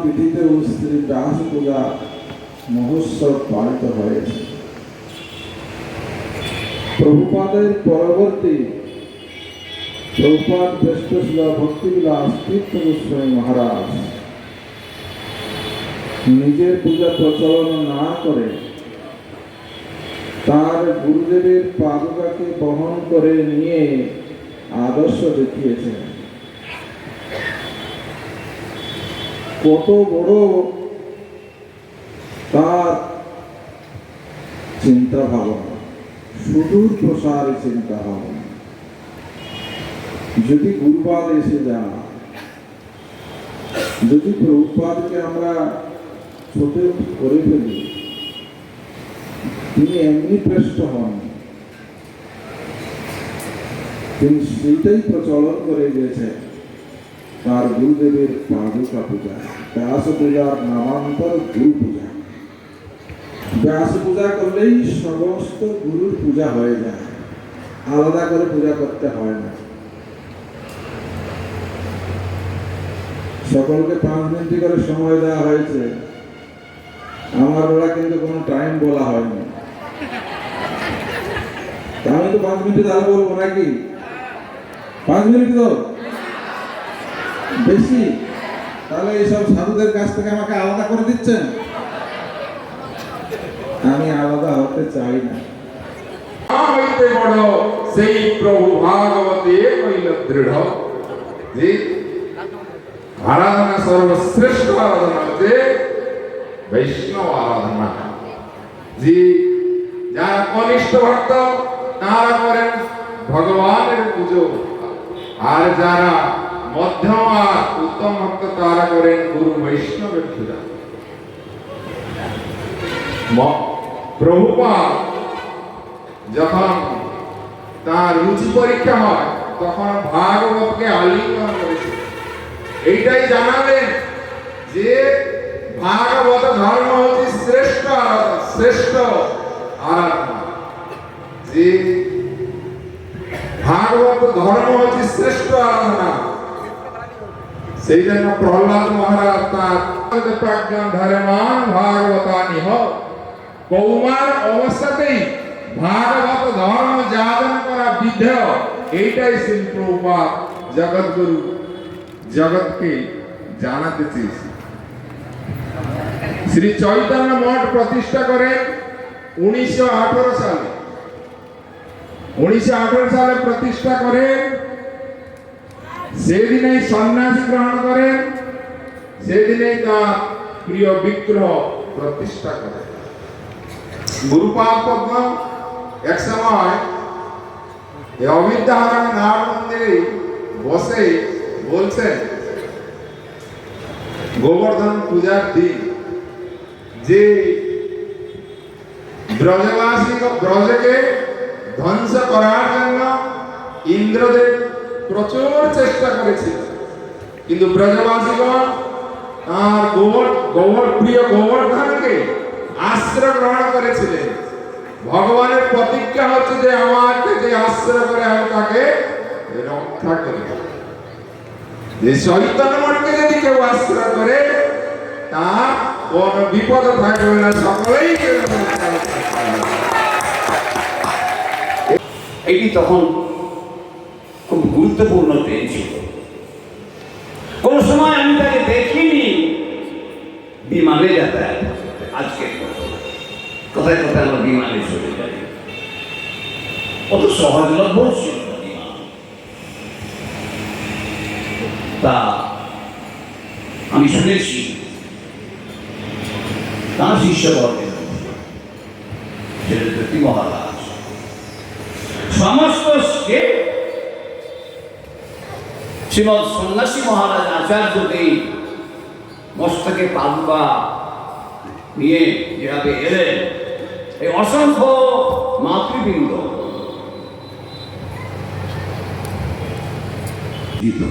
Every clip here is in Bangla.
তিথিতেও শ্রী ব্যাস পূজা মহোৎসব পালিত হয়েছে প্রভুপাদের পরবর্তী প্রভুপাদ শ্রেষ্ঠ ভক্তিবিলাস তীর্থ গোস্বামী মহারাজ নিজের পূজা প্রচলন না করে তার গুরুদেবের পাদুকাকে বহন করে নিয়ে আদর্শ দেখিয়েছেন। কত বড় তার চিন্তা ভাবনা সুদূর প্রসারী চিন্তা ভাবনা যদি গুরুপাদ এসে যায়, যদি প্রভুপাদকে আমরা ছোট করে ফেলি, তিনি এমনি শ্রেষ্ঠ হন। তিনি সেইটাই প্রচলন করে গিয়েছেন। তার গুরুদেবের পাদুকা পূজা ব্যাস পূজার নামান্তর গুরু পূজা। ব্যাস পূজা করলেই সমস্ত গুরুর পূজা হয়ে যায়। আলাদা করে পূজা করতে হয় না। সকলকে পাঁচ মিনিট করে সময় দেওয়া হয়েছে। আমার ওরা কিন্তু কোনো টাইম বলা হয়নি। আমি তো পাঁচ মিনিটে তাহলে বলব নাকি? পাঁচ মিনিট তো। বেশি? তাহলে এইসব সাধুদের কাছ থেকে আমাকে আলাদা করে দিচ্ছেন? আমি আলাদা হতে চাই না। হইতে বড় সেই প্রভু ভাগবতে দৃঢ়। আরাধনা সর্বশ্রেষ্ঠ আরাধনা হচ্ছে বৈষ্ণব আরাধনা। যে যারা কনিষ্ঠ ভক্ত, তারা করেন ভগবানের পুজো। আর যারা মধ্যম আর উত্তম ভক্ত তারা করেন গুরু বৈষ্ণবের পূজা। ম- যখন তার রুচি পরীক্ষা হয়, তখন ভাগবতকে আলিঙ্গন করেছিল এইটাই জানালেন যে ভাগবত ধর্ম হচ্ছে শ্রেষ্ঠ শ্রেষ্ঠ আরাধনা। যে ভাগবত ধর্ম হচ্ছে শ্রেষ্ঠ আরাধনা। সেই জন্য প্রহ্লাদ মহারাজ তার প্রাজ্ঞান ধর্মান ভাগবতানি হোক কৌমার অবস্থাতেই ভাগবত ধর্ম যাদন করা বিধ এইটাই শিল প্রভুপাদ জগৎগুরু জগৎকে জানাতে চেয়েছে। শ্রী চৈতন্য মঠ প্রতিষ্ঠা করেন উনিশশো সালে। উনিশশো আঠারো সালে প্রতিষ্ঠা করেন সেদিনেই সন্ন্যাসী গ্রহণ করেন, সেদিনেই তার প্রিয় বিগ্রহ প্রতিষ্ঠা করেন। গুরুপাদ পদ্ম এক সময় এই অবিদ্যাহারাম নাট মন্দিরে বসে বলছেন, গোবর্ধন পূজার দিন, যে ব্রজবাসী ব্রজকে ধ্বংস করার জন্য ইন্দ্রদেব প্রচুর চেষ্টা করেছিল কিন্তু ব্রজবাসীগণ আর গোবর গোবর, প্রিয় গোবর্ধনকে আশ্রয় গ্রহণ করেছিলেন। ভগবানের প্রতিজ্ঞা হচ্ছে যে আমাকে যে আশ্রয় করে আমি তাকে রক্ষা করি যে চৈতন্য মঠকে যদি কেউ আশ্রয় করে, তার কোন বিপদ থাকবে না, সকলেই এটি তখন গুরুত্বপূর্ণ ট্রেন ছিল কোন সময় আমি তাকে দেখিনি, বিমানে যাতায়াত আমরা বিমানে চলে যাই। অত সহজলভ্য ছিল তা আমি শুনেছি। তার শিষ্যবর্গের ছেলেটি মহারাজ। সমস্ত শ্রীমৎ সন্ন্যাসী মহারাজ আচার্যকে মস্তকে পাদুকা নিয়ে যেভাবে এলেন, এই অসংখ্য মাতৃবৃন্দ।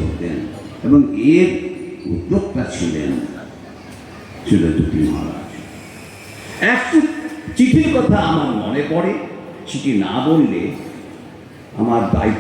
হতেন এবং এর উদ্যোক্তা ছিলেন ছিল মহারাজ। একটি চিঠির কথা আমার মনে পড়ে, চিঠি না বললে আমার দায়িত্ব